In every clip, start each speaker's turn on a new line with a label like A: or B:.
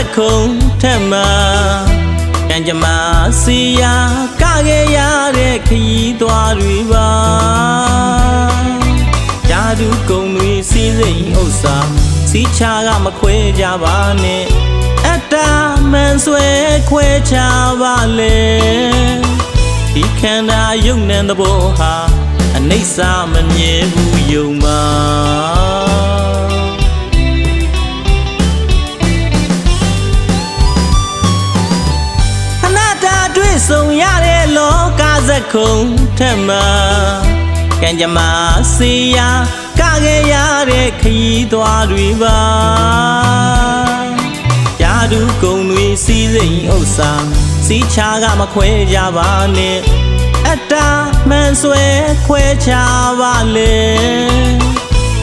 A: က်ခုံထက်မှကံကြမ္မာစီယာကခဲ့ရတဲ့ခရီးသွားတွေပါဂျာဒူကုံတွေစီးစိမ်ဥစ္စာစီချာကမခွဲကြပါနဲ့အတ္တမှန်ဆွဲခွဲချပါလေဒီခန္ဓာယုံနဲ့သဘောဟာအနိစ္စမမြဲဘူးယုံပါ ခုံထက်မှကံကြမ္မာစီယာကခဲ့ရတဲ့ခရီးသွားတွေပါယာဒူကုံတွေစီးစိမ်ဥစ္စာစီချာကမခွဲကြပါနဲ့အတ္တမှန်ဆွဲခွဲချပါလေ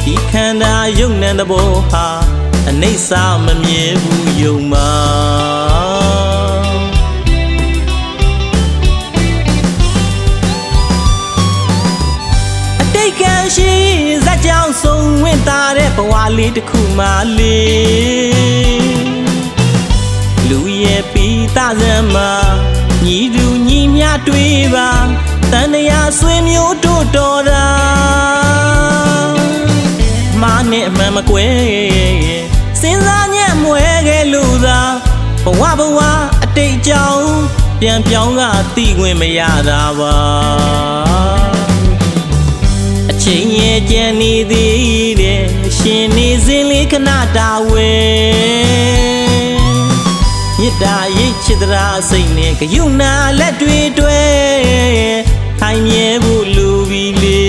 A: ဒီခန္ဓာယုံနဲ့သဘောဟာအနိစ္စမမြဲဘူးယုံပါ ရှိဇက်ကြောင်ဆုံးဝင်တာတဲ့ဘဝလေးတစ်ခုမှလေးလူရဲ့ပိသားစံမှာညီတူညီမျှတွေ့ပါတန်တရာဆွေမျိုးတို့တော်တာမာနဲ့အမှန်မကွဲစဉ်းစားညံ့မွဲခဲ့လို့သာဘဝဘဝအတိတ်ကြောင်ပြန်ပြောင်းကသိခွင့်မရတာပါအ ချိန်ရဲ့ကြံနေသေးတယ်ရှင်နေစဉ်လေးခဏတာဝဲမြစ်တာရိတ်ချစ်တရာစိတ်နဲ့ကြုံနာလက်တွေတွဲထိုင်မြဲဖို့လူပြီးလေ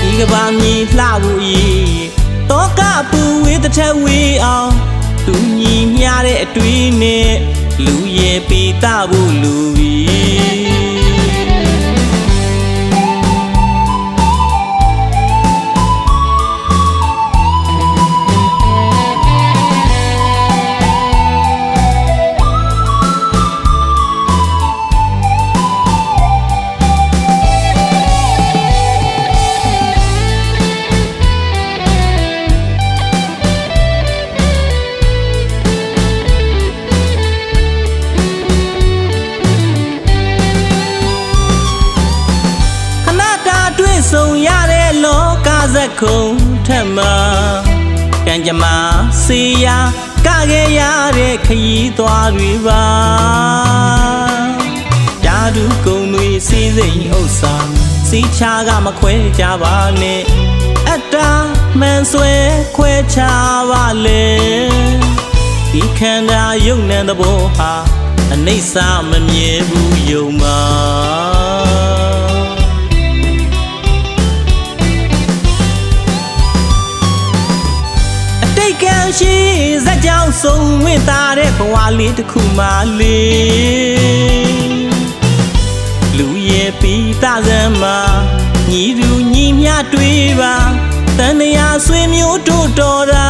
A: ဒီကဘာမြေလှဖို့ဤတောကပူဝေးတစ်ထက်ဝေးအောင်သူညီမျှတဲ့အတွေ့နဲ့လူရဲ့ပီတာဖို့လူ ကဇက်ခုံထက်မှကံကြမ္မာစီယာကခဲ့ရတဲ့ခရီးသွားတွေပါဓာတုကုံတွေစီးစိမ်ဥစ္စာစီချာကမခွဲကြပါနဲ့အတ္တမှန်ဆွဲခွဲချပါလေဒီခန္ဓာယုံနဲ့သဘောဟာအနိစ္စမမြဲဘူးယုံပါ အတိတ်ကံရှိဇက်ကြောင်ဆုံးဝင်တာတဲ့ဘဝလေးတစ်ခုမှလေးလူရဲ့ပိသားစံမှာညီတူညီမျှတွေ့ပါတန်တရာဆွေမျိုးတို့တော်တာ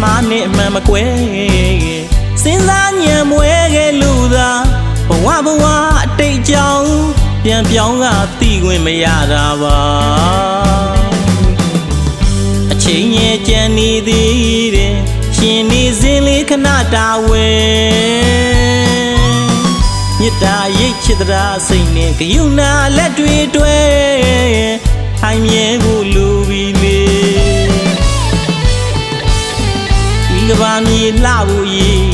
A: မာနဲ့အမှန်မကွဲစဉ်းစားညံမွဲခဲ့လို့သာဘဝဘဝအတိတ်ကြောင်ပြန်ပြောင်းကသိခွင့်မရတာပါအ ချိန်ရဲ့ကြံနေသေးတယ်ရှင်နေစဉ်လေးခဏတာဝဲမြစ်တာရိတ်ချစ်တရာစိတ်နဲ့ကြုံနာလက်တွေတွဲထိုင်မြဲဖို့လူပြီးလေဒီကဘာမြေလှဖို့ရည်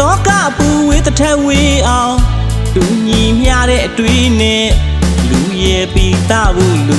A: တောကပူဝေးတစ်ထက်ဝေးအောင်တူညီမျှတဲ့အတွေ့နဲ့လူရဲ့ပီတာဖို့လူ